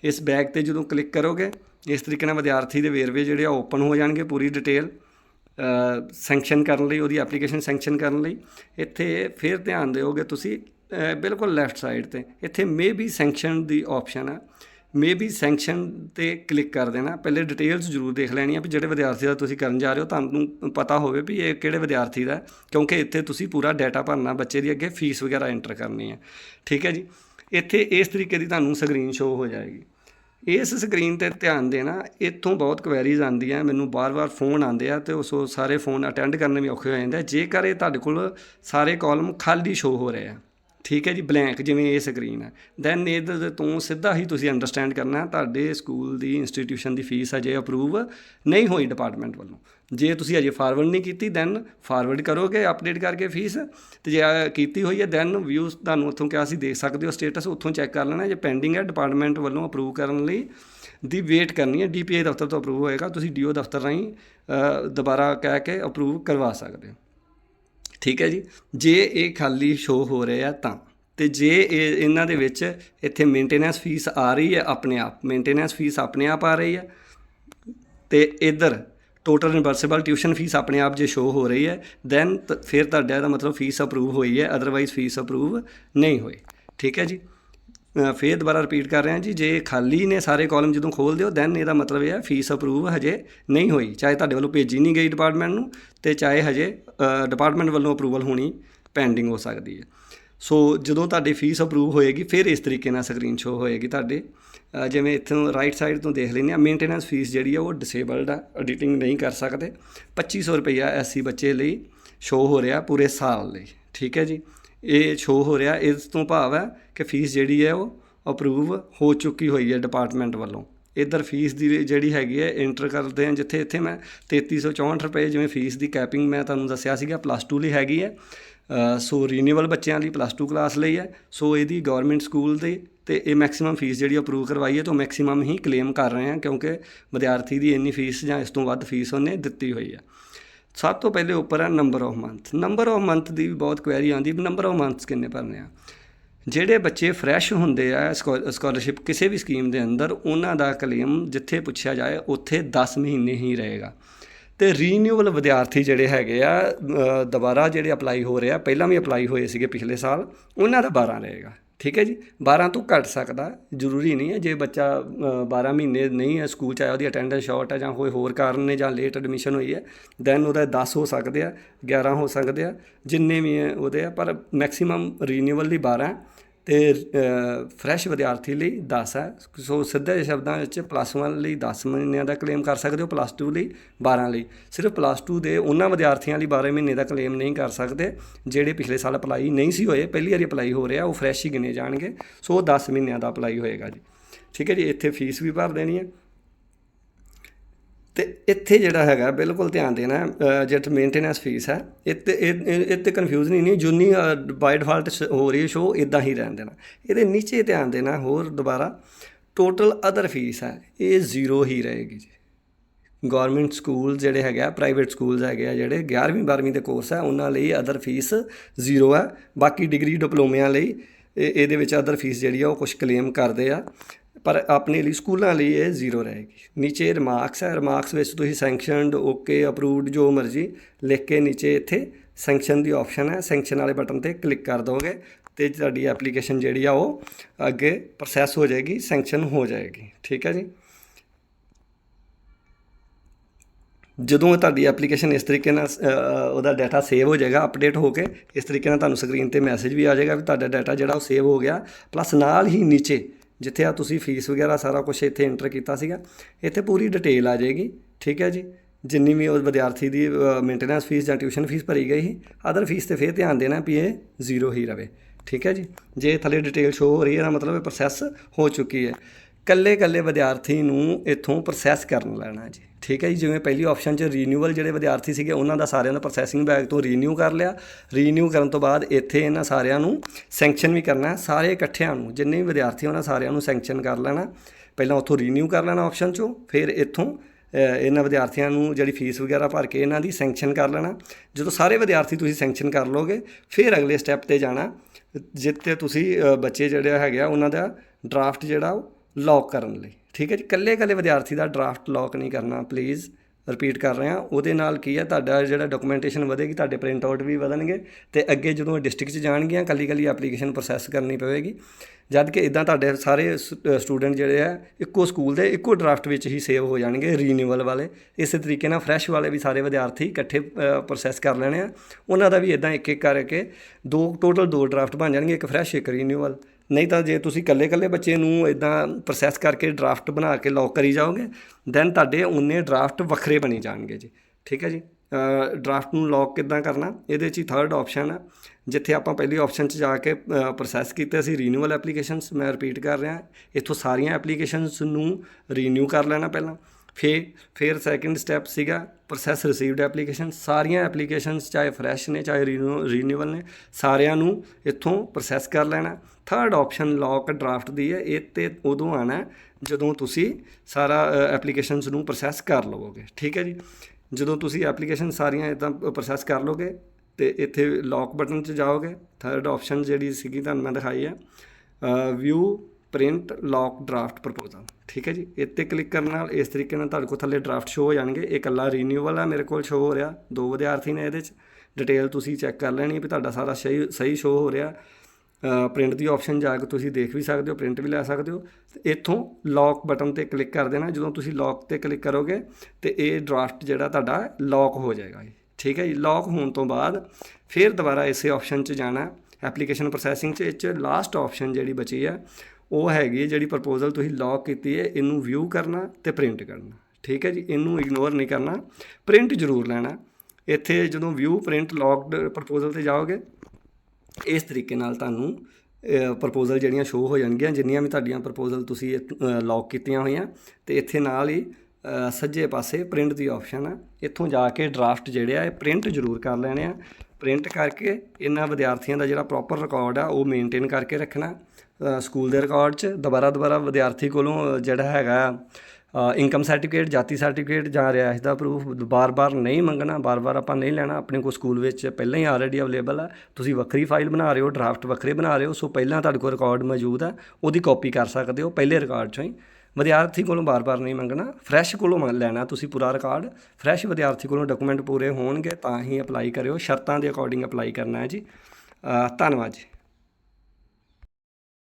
ਇਸ ਬੈਗ ਤੇ ਜਦੋਂ ਕਲਿੱਕ ਕਰੋਗੇ, ਇਸ ਤਰੀਕੇ ਨਾਲ ਵਿਦਿਆਰਥੀ ਦੇ ਵੇਰਵੇ ਜਿਹੜੇ ਆ ਓਪਨ ਹੋ ਜਾਣਗੇ ਪੂਰੀ ਡਿਟੇਲ ਸੈਂਕਸ਼ਨ ਕਰਨ ਲਈ, ਉਹਦੀ ਐਪਲੀਕੇਸ਼ਨ ਸੈਂਕਸ਼ਨ ਕਰਨ ਲਈ। ਇੱਥੇ ਫਿਰ ਧਿਆਨ ਦਿਓਗੇ ਤੁਸੀਂ ਬਿਲਕੁਲ ਲੈਫਟ ਸਾਈਡ ਤੇ। ਇੱਥੇ ਮੇ ਬੀ ਸੈਂਕਸ਼ਨ ਦੀ ਆਪਸ਼ਨ ਹੈ ਮੇ ਬੀ ਸੈਂਕਸ਼ਨ ਤੇ ਕਲਿੱਕ ਕਰ ਦੇਣਾ। ਪਹਿਲੇ ਡਿਟੇਲਸ ਜ਼ਰੂਰ ਦੇਖ ਲੈਣੀਆਂ ਵੀ ਜਿਹੜੇ ਵਿਦਿਆਰਥੀ ਦਾ ਤੁਸੀਂ ਕਰਨ ਜਾ ਰਹੇ ਹੋ, ਤੁਹਾਨੂੰ ਪਤਾ ਹੋਵੇ ਵੀ ਇਹ ਕਿਹੜੇ ਵਿਦਿਆਰਥੀ ਦਾ ਕਿਉਂਕਿ ਇੱਥੇ ਤੁਸੀਂ ਪੂਰਾ ਡਾਟਾ ਭਰਨਾ, ਬੱਚੇ ਦੀ ਅੱਗੇ ਫੀਸ ਵਗੈਰਾ ਐਂਟਰ ਕਰਨੀ ਹੈ ਠੀਕ ਹੈ ਜੀ? ਇੱਥੇ ਇਸ ਤਰੀਕੇ ਦੀ ਤੁਹਾਨੂੰ ਸਕਰੀਨ ਸ਼ੋ ਹੋ ਜਾਏਗੀ। ਇਸ ਸਕਰੀਨ ਤੇ ਧਿਆਨ ਦੇਣਾ, ਇੱਥੋਂ ਬਹੁਤ ਕੁਐਰੀਜ਼ ਆਉਂਦੀਆਂ, ਮੈਨੂੰ ਬਾਰ-ਬਾਰ ਫੋਨ ਆਉਂਦੇ ਆ ਤੇ ਉਸ ਸਾਰੇ ਫੋਨ ਅਟੈਂਡ ਕਰਨੇ ਵੀ ਔਖੇ ਹੋ ਜਾਂਦੇ ਆ। ਜੇਕਰ ਇਹ ਤੁਹਾਡੇ ਕੋਲ ਸਾਰੇ ਕਾਲਮ ਖਾਲੀ ਸ਼ੋ ਹੋ ਰਹੇ ਆ। ਠੀਕ ਹੈ ਜੀ ਬਲੈਂਕ ਜਿਵੇਂ ਇਹ ਸਕਰੀਨ ਹੈ। ਦੈਨ ਇਹਦੇ ਤੋਂ ਸਿੱਧਾ ਹੀ ਤੁਸੀਂ ਅੰਡਰਸਟੈਂਡ ਕਰਨਾ ਤੁਹਾਡੇ ਸਕੂਲ ਦੀ ਇੰਸਟੀਟਿਊਸ਼ਨ ਦੀ ਫੀਸ ਅਜੇ ਅਪਰੂਵ ਨਹੀਂ ਹੋਈ ਡਿਪਾਰਟਮੈਂਟ ਵੱਲੋਂ। ਜੇ ਤੁਸੀਂ ਅਜੇ ਫਾਰਵਰਡ ਨਹੀਂ ਕੀਤੀ ਦੈਨ ਫਾਰਵਰਡ ਕਰੋਗੇ ਅਪਡੇਟ ਕਰਕੇ ਫੀਸ ਤੇ ਜੇ ਕੀਤੀ ਹੋਈ ਹੈ ਦੈਨ ਵਿਊਜ਼ ਤੁਹਾਨੂੰ ਉੱਥੋਂ ਕਿਹਾ ਸੀ ਦੇਖ ਸਕਦੇ ਹੋ ਸਟੇਟਸ ਉੱਥੋਂ ਚੈੱਕ ਕਰ ਲੈਣਾ ਜੇ ਪੈਂਡਿੰਗ ਹੈ ਡਿਪਾਰਟਮੈਂਟ ਵੱਲੋਂ ਅਪਰੂਵ ਕਰਨ ਲਈ ਦੀ ਵੇਟ ਕਰਨੀ ਹੈ ਡੀਪੀਆਈ ਦਫ਼ਤਰ ਤੋਂ ਅਪਰੂਵ ਹੋਏਗਾ। ਤੁਸੀਂ ਡੀਓ ਦਫ਼ਤਰ ਰਾਹੀਂ ਦੁਬਾਰਾ ਕਹਿ ਕੇ ਅਪਰੂਵ ਕਰਵਾ ਸਕਦੇ ਹੋ। ਠੀਕ ਹੈ ਜੀ। ਜੇ ਇਹ ਖਾਲੀ ਸ਼ੋ ਹੋ ਰਹੇ ਆ ਤਾਂ। ਤੇ ਜੇ ਇਹ ਇਹਨਾਂ ਦੇ ਵਿੱਚ ਇੱਥੇ ਮੇਨਟੇਨੈਂਸ ਫੀਸ ਆ ਰਹੀ ਹੈ ਆਪਣੇ ਆਪ ਮੇਨਟੇਨੈਂਸ ਫੀਸ ਆਪਣੇ ਆਪ ਆ ਰਹੀ ਹੈ। ਤੇ ਇਧਰ ਟੋਟਲ ਰਿਮਬਰਸੇਬਲ ਟਿਊਸ਼ਨ ਫੀਸ ਆਪਣੇ ਆਪ ਜੇ ਸ਼ੋ ਹੋ ਰਹੀ ਹੈ ਦੈਨ ਫਿਰ ਤੁਹਾਡਾ ਇਹਦਾ ਮਤਲਬ ਫੀਸ ਅਪਰੂਵ ਹੋਈ ਹੈ ਅਦਰਵਾਈਜ਼ ਫੀਸ ਅਪਰੂਵ ਨਹੀਂ ਹੋਈ ਠੀਕ ਹੈ ਜੀ। ਫਿਰ ਦੁਬਾਰਾ ਰਿਪੀਟ ਕਰ ਰਿਹਾ ਜੀ, ਜੇ ਖਾਲੀ ਨੇ ਸਾਰੇ ਕਾਲਮ ਜਦੋਂ ਖੋਲਦੇ ਦਿਓ ਦੈਨ ਇਹਦਾ ਮਤਲਬ ਇਹ ਹੈ ਫੀਸ ਅਪਰੂਵ ਹਜੇ ਨਹੀਂ ਹੋਈ। ਚਾਹੇ ਤੁਹਾਡੇ ਵੱਲੋਂ ਭੇਜੀ ਨਹੀਂ ਗਈ ਡਿਪਾਰਟਮੈਂਟ ਨੂੰ ਤੇ ਚਾਹੇ ਹਜੇ ਡਿਪਾਰਟਮੈਂਟ ਵੱਲੋਂ ਅਪਰੂਵਲ ਹੋਣੀ ਪੈਂਡਿੰਗ ਹੋ ਸਕਦੀ ਹੈ। ਸੋ ਜਦੋਂ ਤੁਹਾਡੀ ਫੀਸ ਅਪਰੂਵ ਹੋਏਗੀ, ਫਿਰ ਇਸ ਤਰੀਕੇ ਨਾਲ ਸਕਰੀਨ ਸ਼ੋ ਹੋਏਗੀ ਤੁਹਾਡੇ। ਜਿਵੇਂ ਇੱਥੋਂ ਰਾਈਟ ਸਾਈਡ ਤੋਂ ਦੇਖ ਲੈਂਦੇ ਆ ਮੇਨਟੇਨੈਂਸ ਫੀਸ ਜਿਹੜੀ ਆ ਉਹ ਡਿਸੇਬਲਡ ਆ ਐਡੀਟਿੰਗ ਨਹੀਂ ਕਰ ਸਕਦੇ। 2500 ਰੁਪਈਆ ਐਸਸੀ ਬੱਚੇ ਲਈ ਸ਼ੋ ਹੋ ਰਿਹਾ ਪੂਰੇ ਸਾਲ ਲਈ, ਠੀਕ ਹੈ ਜੀ। ਇਹ ਸ਼ੋ ਹੋ ਰਿਹਾ, ਇਸ ਤੋਂ ਭਾਵ ਹੈ ਕਿ ਫੀਸ ਜਿਹੜੀ ਹੈ ਉਹ ਅਪਰੂਵ ਹੋ ਚੁੱਕੀ ਹੋਈ ਹੈ ਡਿਪਾਰਟਮੈਂਟ ਵੱਲੋਂ। ਇਧਰ ਫੀਸ ਦੀ ਜਿਹੜੀ ਹੈਗੀ ਹੈ ਇੰਟਰ ਕਰਦੇ ਆ ਜਿੱਥੇ ਇੱਥੇ ਮੈਂ 3364 ਰੁਪਏ ਜਿਵੇਂ ਫੀਸ ਦੀ ਕੈਪਿੰਗ ਮੈਂ ਤੁਹਾਨੂੰ ਦੱਸਿਆ ਸੀਗਾ ਪਲੱਸ 2 ਲਈ ਹੈਗੀ ਹੈ। ਸੋ ਰੀਨਿਊਅਲ ਬੱਚਿਆਂ ਲਈ ਪਲੱਸ 2 ਕਲਾਸ ਲਈ ਹੈ। ਸੋ ਇਹਦੀ ਗਵਰਨਮੈਂਟ ਸਕੂਲ ਦੇ ਤੇ ਇਹ ਮੈਕਸਿਮਮ ਫੀਸ ਜਿਹੜੀ ਅਪਰੂਵ ਕਰਵਾਈ ਹੈ ਤਾਂ ਮੈਕਸਿਮਮ ਹੀ ਕਲੇਮ ਕਰ ਰਹੇ ਹਾਂ ਕਿਉਂਕਿ ਵਿਦਿਆਰਥੀ ਦੀ ਇੰਨੀ ਫੀਸ ਜਾਂ ਇਸ ਤੋਂ ਵੱਧ ਫੀਸ ਉਹਨੇ ਦਿੱਤੀ ਹੋਈ ਹੈ। ਸਭ ਤੋਂ ਪਹਿਲੇ ਉੱਪਰ ਹੈ number of month number of month ਦੀ ਵੀ ਬਹੁਤ ਕੁਐਰੀ ਆਉਂਦੀ, ਵੀ ਨੰਬਰ ਆਫ ਮੰਥਸ ਕਿੰਨੇ ਭਰਨੇ ਆ? ਜਿਹੜੇ ਬੱਚੇ ਫਰੈਸ਼ ਹੁੰਦੇ ਆ ਸਕਾਲਰਸ਼ਿਪ ਕਿਸੇ ਵੀ ਸਕੀਮ ਦੇ ਅੰਦਰ, ਉਹਨਾਂ ਦਾ ਕਲੇਮ ਜਿੱਥੇ ਪੁੱਛਿਆ ਜਾਏ, ਉੱਥੇ 10 ਮਹੀਨੇ ਹੀ ਰਹੇਗਾ। ਤੇ ਰੀਨਿਊਅਲ ਵਿਦਿਆਰਥੀ ਜਿਹੜੇ ਹੈਗੇ ਆ ਦੁਬਾਰਾ ਜਿਹੜੇ ਅਪਲਾਈ ਹੋ ਰਹੇ ਆ, ਪਹਿਲਾਂ ਵੀ ਅਪਲਾਈ ਹੋਏ ਸੀਗੇ ਪਿਛਲੇ ਸਾਲ, ਉਹਨਾਂ ਦਾ 12 ਰਹੇਗਾ। ਠੀਕ ਹੈ ਜੀ 12 ਤੋਂ ਘੱਟ ਸਕਦਾ ਜ਼ਰੂਰੀ ਨਹੀਂ ਹੈ ਜੇ ਬੱਚਾ ਅ, 12 ਮਹੀਨੇ ਨਹੀਂ ਹੈ ਸਕੂਲ ਚ ਆਇਆ ਉਹਦੀ ਅਟੈਂਡੈਂਸ ਸ਼ਾਰਟ ਹੈ ਜਾਂ ਕੋਈ ਹੋਰ ਕਾਰਨ ਨੇ ਜਾਂ ਲੇਟ ਐਡਮਿਸ਼ਨ ਹੋਈ ਹੈ ਦੈਨ ਉਹਦਾ 10 ਹੋ ਸਕਦੇ ਆ 11 ਹੋ ਸਕਦੇ ਆ ਜਿੰਨੇ ਵੀ ਉਹਦੇ ਆ ਪਰ ਮੈਕਸਿਮਮ ਰੀਨਿਊਅਲ ਲਈ 12 ਤੇ ਫਰੈਸ਼ ਵਿਦਿਆਰਥੀ ਲਈ 10 ਹੈ। ਸੋ ਸਿੱਧੇ ਸ਼ਬਦਾਂ ਵਿੱਚ ਪਲੱਸ 1 ਲਈ 10 ਮਹੀਨਿਆਂ ਦਾ ਕਲੇਮ ਕਰ ਸਕਦੇ ਹੋ ਪਲੱਸ 2 ਲਈ 12 ਲਈ। ਸਿਰਫ ਪਲੱਸ 2 ਦੇ ਉਹਨਾਂ ਵਿਦਿਆਰਥੀਆਂ ਲਈ 12 ਮਹੀਨੇ ਦਾ ਕਲੇਮ ਨਹੀਂ ਕਰ ਸਕਦੇ, ਜਿਹੜੇ ਪਿਛਲੇ ਸਾਲ ਅਪਲਾਈ ਨਹੀਂ ਸੀ ਹੋਏ। ਪਹਿਲੀ ਵਾਰੀ ਅਪਲਾਈ ਹੋ ਰਿਹਾ, ਉਹ ਫਰੈਸ਼ ਹੀ ਗਿਣੇ ਜਾਣਗੇ। ਸੋ ਉਹ 10 ਮਹੀਨਿਆਂ ਦਾ ਅਪਲਾਈ ਹੋਏਗਾ ਜੀ। ਠੀਕ ਹੈ ਜੀ, ਇੱਥੇ ਫੀਸ ਵੀ ਭਰ ਦੇਣੀ ਹੈ। ਤੇ ਇੱਥੇ ਜਿਹੜਾ ਹੈਗਾ, ਬਿਲਕੁਲ ਧਿਆਨ ਦੇਣਾ ਜਿੱਥੇ ਮੇਨਟੇਨੈਂਸ ਫੀਸ ਹੈ। ਇੱਥੇ ਇਹ, ਇਹ- ਇਹ ਤੇ ਕਨਫਿਊਜ਼ ਨਹੀਂ ਨਹੀਂ, ਜੁਨੀ ਬਾਈ ਡਿਫਾਲਟ ਹੋ ਰਹੀ ਸ਼ੋ ਇਦਾਂ ਹੀ ਰਹਿਣ ਦੇਣਾ। ਇਹਦੇ ਨੀਚੇ ਧਿਆਨ ਦੇਣਾ, ਹੋਰ ਦੁਬਾਰਾ ਟੋਟਲ ਅਦਰ ਫੀਸ ਹੈ, ਇਹ ਜ਼ੀਰੋ ਹੀ ਰਹੇਗੀ ਜੀ। ਗਵਰਨਮੈਂਟ ਸਕੂਲ ਜਿਹੜੇ ਹੈਗੇ ਆ ਪ੍ਰਾਈਵੇਟ ਸਕੂਲਸ ਹੈਗੇ ਆ, ਜਿਹੜੇ 11ਵੀਂ 12ਵੀਂ ਦੇ ਕੋਰਸ ਹੈ, ਉਹਨਾਂ ਲਈ ਅਦਰ ਫੀਸ ਜ਼ੀਰੋ ਹੈ। ਬਾਕੀ ਡਿਗਰੀ ਡਿਪਲੋਮਿਆਂ ਲਈ, ਇਹ- ਇਹਦੇ ਵਿੱਚ ਅਦਰ ਫੀਸ ਜਿਹੜੀ ਆ, ਉਹ ਕੁਝ ਕਲੇਮ ਕਰਦੇ ਆ। ਪਰ ਆਪਣੇ ਲਈ ਸਕੂਲਾਂ ਲਈ ਇਹ ਜ਼ੀਰੋ ਰਹੇਗੀ। ਨੀਚੇ ਰਿਮਾਰਕਸ ਹੈ ਰਿਮਾਰਕਸ ਵਿੱਚ ਤੁਸੀਂ ਸੈਂਕਸ਼ਨਡ ਓਕੇ ਅਪਰੂਵਡ ਜੋ ਮਰਜ਼ੀ ਲਿਖ ਕੇ ਨੀਚੇ ਇੱਥੇ ਸੈਂਕਸ਼ਨ ਦੀ ਆਪਸ਼ਨ ਹੈ। ਸੈਂਕਸ਼ਨ ਵਾਲੇ ਬਟਨ ਤੇ ਕਲਿੱਕ ਕਰ ਦੋਗੇ ਤੇ ਤੁਹਾਡੀ ਐਪਲੀਕੇਸ਼ਨ ਜਿਹੜੀ ਆ ਉਹ ਅੱਗੇ ਪ੍ਰੋਸੈਸ ਹੋ ਜਾਏਗੀ ਸੈਂਕਸ਼ਨ ਹੋ ਜਾਏਗੀ। ਠੀਕ ਹੈ ਜੀ? ਜਦੋਂ ਤੁਹਾਡੀ ਐਪਲੀਕੇਸ਼ਨ ਇਸ ਤਰੀਕੇ ਨਾਲ ਉਹਦਾ ਡਾਟਾ ਸੇਵ ਹੋ ਜਾਏਗਾ ਅਪਡੇਟ ਹੋ ਕੇ ਇਸ ਤਰੀਕੇ ਨਾਲ ਤੁਹਾਨੂੰ ਸਕਰੀਨ ਤੇ ਮੈਸੇਜ ਵੀ ਆ ਜਾਏਗਾ ਵੀ ਤੁਹਾਡਾ ਡਾਟਾ ਜਿਹੜਾ ਉਹ ਸੇਵ ਹੋ ਗਿਆ। ਪਲੱਸ ਨਾਲ ਹੀ ਨੀਚੇ ਜਿੱਥੇ ਆ ਤੁਸੀਂ ਫੀਸ ਵਗੈਰਾ ਸਾਰਾ ਕੁਝ ਇੱਥੇ ਐਂਟਰ ਕੀਤਾ ਸੀਗਾ, ਇੱਥੇ ਪੂਰੀ ਡਿਟੇਲ ਆ ਜਾਏਗੀ, ਠੀਕ ਹੈ ਜੀ? ਜਿੰਨੀ ਵੀ ਉਹ ਵਿਦਿਆਰਥੀ ਦੀ ਮੇਨਟੇਨੈਂਸ ਫੀਸ ਜਾਂ ਟਿਊਸ਼ਨ ਫੀਸ ਭਰੀ ਗਈ ਸੀ ਅਦਰ ਫੀਸ ਤੇ ਫੇਰ ਧਿਆਨ ਦੇਣਾ ਵੀ ਇਹ ਜ਼ੀਰੋ ਹੀ ਰਵੇ, ਠੀਕ ਹੈ ਜੀ? ਜੇ ਥੱਲੇ ਡਿਟੇਲ ਸ਼ੋ ਹੋ ਰਹੀ ਹੈ ਨਾ ਮਤਲਬ ਇਹ ਪ੍ਰੋਸੈਸ ਹੋ ਚੁੱਕੀ ਹੈ। ਕੱਲੇ ਕੱਲੇ ਵਿਦਿਆਰਥੀ ਨੂੰ ਇੱਥੋਂ ਪ੍ਰੋਸੈਸ ਕਰਨ ਲੈਣਾ ਜੀ। ਠੀਕ ਹੈ ਜੀ, ਜਿਵੇਂ ਪਹਿਲੀ ਆਪਸ਼ਨ 'ਚ ਰੀਨਿਊਅਲ ਜਿਹੜੇ ਵਿਦਿਆਰਥੀ ਸੀਗੇ, ਉਹਨਾਂ ਦਾ ਸਾਰਿਆਂ ਦਾ ਪ੍ਰੋਸੈਸਿੰਗ ਬੈਗ ਤੋਂ ਰੀਨਿਊ ਕਰ ਲਿਆ। ਰੀਨਿਊ ਕਰਨ ਤੋਂ ਬਾਅਦ ਇੱਥੇ ਇਹਨਾਂ ਸਾਰਿਆਂ ਨੂੰ ਸੈਂਕਸ਼ਨ ਵੀ ਕਰਨਾ, ਸਾਰੇ ਇਕੱਠਿਆਂ ਨੂੰ, ਜਿੰਨੇ ਵੀ ਵਿਦਿਆਰਥੀ ਉਹਨਾਂ ਸਾਰਿਆਂ ਨੂੰ ਸੈਂਕਸ਼ਨ ਕਰ ਲੈਣਾ। ਪਹਿਲਾਂ ਉੱਥੋਂ ਰੀਨਿਊ ਕਰ ਲੈਣਾ ਆਪਸ਼ਨ 'ਚੋਂ, ਫਿਰ ਇੱਥੋਂ ਇਹਨਾਂ ਵਿਦਿਆਰਥੀਆਂ ਨੂੰ ਜਿਹੜੀ ਫੀਸ ਵਗੈਰਾ ਭਰ ਕੇ ਇਹਨਾਂ ਦੀ ਸੈਂਕਸ਼ਨ ਕਰ ਲੈਣਾ। ਜਦੋਂ ਸਾਰੇ ਵਿਦਿਆਰਥੀ ਤੁਸੀਂ ਸੈਂਕਸ਼ਨ ਕਰ ਲੋਗੇ ਫਿਰ ਅਗਲੇ ਸਟੈਪ ਤੇ ਜਾਣਾ। ਜਿੱਥੇ ਤੁਸੀਂ ਬੱਚੇ ਜਿਹੜੇ ਹੈਗੇ ਆ, ਉਹਨਾਂ ਦਾ ਡਰਾਫਟ ਜਿਹੜਾ ਉਹ ਲੌਕ ਕਰਨ ਲਈ। ਠੀਕ ਹੈ ਜੀ? ਕੱਲੇ ਕੱਲੇ ਵਿਦਿਆਰਥੀ ਦਾ ਡਰਾਫਟ ਲੌਕ ਨਹੀਂ ਕਰਨਾ ਪਲੀਜ਼ ਰਿਪੀਟ ਕਰ ਰਹੇ ਹਾਂ। ਉਹਦੇ ਨਾਲ ਕੀ ਹੈ? ਤੁਹਾਡਾ ਜਿਹੜਾ ਡਾਕੂਮੈਂਟੇਸ਼ਨ ਵਧੇਗੀ, ਤੁਹਾਡੇ ਪ੍ਰਿੰਟ ਆਊਟ ਵੀ ਵਧਣਗੇ ਤੇ ਅੱਗੇ ਜਦੋਂ ਡਿਸਟ੍ਰਿਕਟ 'ਚ ਜਾਣਗੀਆਂ ਕੱਲੀ ਕੱਲੀ ਐਪਲੀਕੇਸ਼ਨ ਪ੍ਰੋਸੈਸ ਕਰਨੀ ਪਵੇਗੀ। ਜਦ ਕਿ ਇਦਾਂ ਤੁਹਾਡੇ ਸਾਰੇ ਸਟੂਡੈਂਟ ਜਿਹੜੇ ਆ, ਇੱਕੋ ਸਕੂਲ ਦੇ, ਇੱਕੋ ਡਰਾਫਟ ਵਿੱਚ ਹੀ ਸੇਵ ਹੋ ਜਾਣਗੇ ਰੀਨਿਊਅਲ ਵਾਲੇ। ਇਸੇ ਤਰੀਕੇ ਨਾਲ ਫਰੈਸ਼ ਵਾਲੇ ਵੀ ਸਾਰੇ ਵਿਦਿਆਰਥੀ ਇਕੱਠੇ ਪ੍ਰੋਸੈਸ ਕਰ ਲੈਣੇ ਆ। ਉਹਨਾਂ ਦਾ ਵੀ ਇਦਾਂ ਇੱਕ ਇੱਕ ਕਰਕੇ ਦੋ ਟੋਟਲ ਦੋ ਡਰਾਫਟ ਬਣ ਜਾਣਗੇ, ਇੱਕ ਫਰੈਸ਼ ਇੱਕ ਰੀਨਿਊਅਲ ਨਹੀਂ ਤਾਂ ਜੇ ਤੁਸੀਂ ਇਕੱਲੇ-ਇਕੱਲੇ ਬੱਚੇ ਨੂੰ ਇਦਾਂ ਪ੍ਰੋਸੈਸ ਕਰਕੇ ਡਰਾਫਟ ਬਣਾ ਕੇ ਲੌਕ ਕਰੀ ਜਾਓਗੇ ਦੈਨ ਤੁਹਾਡੇ ਉਨੇ ਡਰਾਫਟ ਵੱਖਰੇ ਬਣੀ ਜਾਣਗੇ ਜੀ। ਠੀਕ ਹੈ ਜੀ? ਡਰਾਫਟ ਨੂੰ ਲੌਕ ਕਿੱਦਾਂ ਕਰਨਾ? ਇਹਦੇ 'ਚ ਹੀ ਥਰਡ ਆਪਸ਼ਨ ਆ। ਜਿੱਥੇ ਆਪਾਂ ਪਹਿਲੀ ਆਪਸ਼ਨ 'ਚ ਜਾ ਕੇ ਪ੍ਰੋਸੈਸ ਕੀਤੇ ਸੀ ਰੀਨਿਊਅਲ ਐਪਲੀਕੇਸ਼ਨਸ ਮੈਂ ਰਿਪੀਟ ਕਰ ਰਿਹਾ, ਇੱਥੋਂ ਸਾਰੀਆਂ ਐਪਲੀਕੇਸ਼ਨਸ ਨੂੰ ਰੀਨਿਊ ਕਰ ਲੈਣਾ ਪਹਿਲਾਂ। ਫੇ, ਫਿਰ ਸੈਕੰਡ ਸਟੈਪ ਸੀਗਾ ਪ੍ਰੋਸੈਸ ਰਿਸੀਵਡ ਐਪਲੀਕੇਸ਼ਨ ਸਾਰੀਆਂ ਐਪਲੀਕੇਸ਼ਨਸ ਚਾਹੇ ਫਰੈਸ਼ ਨੇ, ਚਾਹੇ ਰੀਨਿਊਅਲ ਨੇ, ਸਾਰਿਆਂ ਨੂੰ ਇੱਥੋਂ ਪ੍ਰੋਸੈਸ ਕਰ ਲੈਣਾ। ਥਰਡ ਆਪਸ਼ਨ ਲੌਕ ਡਰਾਫਟ ਦੀ ਹੈ। ਇਹ ਤੇ ਉਦੋਂ ਆਣਾ ਜਦੋਂ ਤੁਸੀਂ ਸਾਰਾ ਐਪਲੀਕੇਸ਼ਨਸ ਨੂੰ ਪ੍ਰੋਸੈਸ ਕਰ ਲਵੋਗੇ। ਠੀਕ ਹੈ ਜੀ? ਜਦੋਂ ਤੁਸੀਂ ਐਪਲੀਕੇਸ਼ਨ ਸਾਰੀਆਂ ਇਦਾਂ ਪ੍ਰੋਸੈਸ ਕਰ ਲੋਗੇ ਤੇ ਇੱਥੇ ਲੌਕ ਬਟਨ 'ਚ ਜਾਓਗੇ। ਥਰਡ ਆਪਸ਼ਨ ਜਿਹੜੀ ਸੀਗੀ ਤੁਹਾਨੂੰ ਮੈਂ ਦਿਖਾਈ ਹੈ view print lock draft proposal ਠੀਕ ਹੈ ਜੀ? ਇੱਥੇ ਕਲਿੱਕ ਕਰਨ ਨਾਲ ਇਸ ਤਰੀਕੇ ਨਾਲ ਤੁਹਾਡੇ ਕੋਲ ਥੱਲੇ ਡਰਾਫਟ ਸ਼ੋ ਹੋ ਜਾਣਗੇ। ਇਹ ਇਕੱਲਾ ਰੀਨਿਊਅਲ ਆ, ਮੇਰੇ ਕੋਲ ਸ਼ੋ ਹੋ ਰਿਹਾ। ਦੋ ਵਿਦਿਆਰਥੀ ਨੇ ਇਹਦੇ 'ਚ। ਡਿਟੇਲ ਤੁਸੀਂ ਚੈੱਕ ਕਰ ਲੈਣੀ ਵੀ ਤੁਹਾਡਾ ਸਾਰਾ ਸਹੀ ਸਹੀ ਸ਼ੋ ਹੋ ਰਿਹਾ। ਪ੍ਰਿੰਟ ਦੀ ਆਪਸ਼ਨ ਜਾ ਕੇ ਤੁਸੀਂ ਦੇਖ ਵੀ ਸਕਦੇ ਹੋ ਪ੍ਰਿੰਟ ਵੀ ਲੈ ਸਕਦੇ ਹੋ। ਤੇ ਇੱਥੋਂ ਲੌਕ ਬਟਨ ਤੇ ਕਲਿੱਕ ਕਰ ਦੇਣਾ। ਜਦੋਂ ਤੁਸੀਂ ਲੌਕ ਤੇ ਕਲਿੱਕ ਕਰੋਗੇ ਤੇ ਇਹ ਡਰਾਫਟ ਜਿਹੜਾ ਤੁਹਾਡਾ ਲੌਕ ਹੋ ਜਾਏਗਾ ਜੀ। ਠੀਕ ਹੈ ਜੀ? ਲੌਕ ਹੋਣ ਤੋਂ ਬਾਅਦ ਫਿਰ ਦੁਬਾਰਾ ਇਸੇ ਆਪਸ਼ਨ 'ਚ ਜਾਣਾ। ਐਪਲੀਕੇਸ਼ਨ ਪ੍ਰੋਸੈਸਿੰਗ 'ਚ ਇਹ 'ਚ ਲਾਸਟ ਆਪਸ਼ਨ ਜਿਹੜੀ ਬਚੀ ਹੈ ਉਹ ਹੈਗੀ ਜਿਹੜੀ ਪ੍ਰਪੋਜ਼ਲ ਤੁਸੀਂ ਲੌਕ ਕੀਤੀ ਹੈ, ਇਹਨੂੰ ਵਿਊ ਕਰਨਾ ਤੇ ਪ੍ਰਿੰਟ ਕਰਨਾ। ਠੀਕ ਹੈ ਜੀ? ਇਹਨੂੰ ਇਗਨੋਰ ਨਹੀਂ ਕਰਨਾ। ਪ੍ਰਿੰਟ ਜ਼ਰੂਰ ਲੈਣਾ। ਇੱਥੇ ਜਦੋਂ ਵਿਊ ਪ੍ਰਿੰਟ ਲੌਕਡ ਪ੍ਰਪੋਜ਼ਲ ਤੇ ਜਾਓਗੇ, ਇਸ ਤਰੀਕੇ ਨਾਲ ਤੁਹਾਨੂੰ ਪ੍ਰਪੋਜ਼ਲ ਜਿਹੜੀਆਂ ਸ਼ੋ ਹੋ ਜਾਣਗੀਆਂ, ਜਿੰਨੀਆਂ ਵੀ ਤੁਹਾਡੀਆਂ ਪ੍ਰਪੋਜ਼ਲ ਤੁਸੀਂ ਲੌਕ ਕੀਤੀਆਂ ਹੋਈਆਂ, ਤੇ ਇੱਥੇ ਨਾਲ ਹੀ ਸੱਜੇ ਪਾਸੇ ਪ੍ਰਿੰਟ ਦੀ ਆਪਸ਼ਨ ਆ। ਇੱਥੋਂ ਜਾ ਕੇ ਡਰਾਫਟ ਜਿਹੜੇ ਆ, ਇਹ ਪ੍ਰਿੰਟ ਜ਼ਰੂਰ ਕਰ ਲੈਣੇ ਆ। ਪ੍ਰਿੰਟ ਕਰਕੇ ਇਹਨਾਂ ਵਿਦਿਆਰਥੀਆਂ ਦਾ ਜਿਹੜਾ ਪ੍ਰੋਪਰ ਰਿਕਾਰਡ ਆ, ਉਹ ਮੇਨਟੇਨ ਕਰਕੇ ਰੱਖਣਾ। ਸਕੂਲ ਦੇ ਰਿਕਾਰਡ 'ਚ ਦੁਬਾਰਾ ਦੁਬਾਰਾ ਵਿਦਿਆਰਥੀ ਕੋਲੋਂ ਜਿਹੜਾ ਹੈਗਾ ਇਨਕਮ ਸਰਟੀਫਿਕੇਟ ਜਾਤੀ ਸਰਟੀਫਿਕੇਟ ਜਾਂ ਰਿਹਾਇਸ਼ ਦਾ ਪ੍ਰੂਫ ਬਾਰ-ਬਾਰ ਨਹੀਂ ਮੰਗਣਾ, ਬਾਰ-ਬਾਰ ਆਪਾਂ ਨਹੀਂ ਲੈਣਾ, ਆਪਣੇ ਕੋਲ ਸਕੂਲ ਵਿੱਚ ਪਹਿਲਾਂ ਹੀ ਆਲਰੇਡੀ ਅਵੇਲੇਬਲ ਆ। ਤੁਸੀਂ ਵੱਖਰੀ ਫਾਈਲ ਬਣਾ ਰਹੇ ਹੋ ਡਰਾਫਟ ਵੱਖਰੇ ਬਣਾ ਰਹੇ ਹੋ, ਸੋ ਪਹਿਲਾਂ ਤੁਹਾਡੇ ਕੋਲ ਰਿਕਾਰਡ ਮੌਜੂਦ ਆ, ਉਹਦੀ ਕਾਪੀ ਕਰ ਸਕਦੇ ਹੋ, ਪਹਿਲੇ ਰਿਕਾਰਡ 'ਚੋਂ ਹੀ। ਵਿਦਿਆਰਥੀ ਕੋਲੋਂ ਬਾਰ-ਬਾਰ ਨਹੀਂ ਮੰਗਣਾ ਫਰੈਸ਼ ਕੋਲੋਂ ਮੰਗ ਲੈਣਾ ਤੁਸੀਂ ਪੂਰਾ ਰਿਕਾਰਡ ਫਰੈਸ਼ ਵਿਦਿਆਰਥੀ ਕੋਲੋਂ ਡਾਕੂਮੈਂਟ ਪੂਰੇ ਹੋਣਗੇ, ਤਾਂ ਹੀ ਅਪਲਾਈ ਕਰਿਓ, ਸ਼ਰਤਾਂ ਦੇ ਅਕੋਰਡਿੰਗ ਅਪਲਾਈ ਕਰਨਾ ਹੈ ਜੀ। ਧੰਨਵਾਦ ਜੀ।